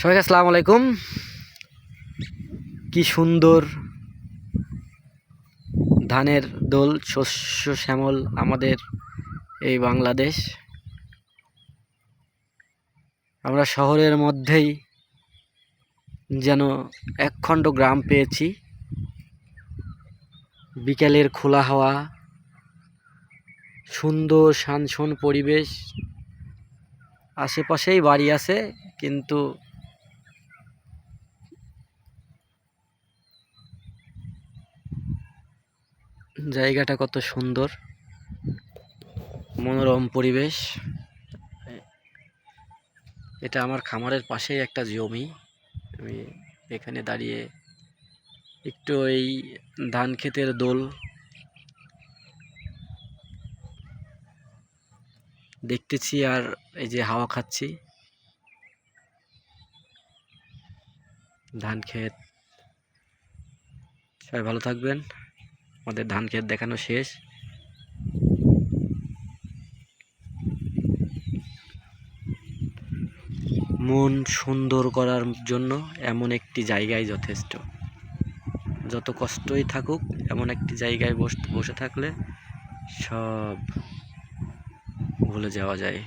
সবাইকে আসসালামু আলাইকুম। কি সুন্দর ধানের দোল, শস্য শ্যামল আমাদের এই বাংলাদেশ। আমরা শহরের মধ্যেই যেন একখণ্ড গ্রাম পেয়েছি। বিকেলের খোলা হাওয়া, সুন্দর শানশন পরিবেশ। আশেপাশেই বাড়ি আছে, কিন্তু জায়গাটা কত সুন্দর, মনোরম পরিবেশ। এটা আমার খামারের পাশেই একটা জমি। আমি এখানে দাঁড়িয়ে একটু এই ধান ক্ষেতের দোল দেখতেছি আর এই যে হাওয়া খাচ্ছি। ধান ক্ষেত। সবাই ভালো থাকবেন। আমাদের ধান ক্ষেত দেখানো শেষ। মন সুন্দর করার জন্য এমন একটি জায়গায় যথেষ্ট। যত কষ্টই থাকুক, এমন একটি জায়গায় বস, বসে থাকলে সব ভুলে যাওয়া যায়।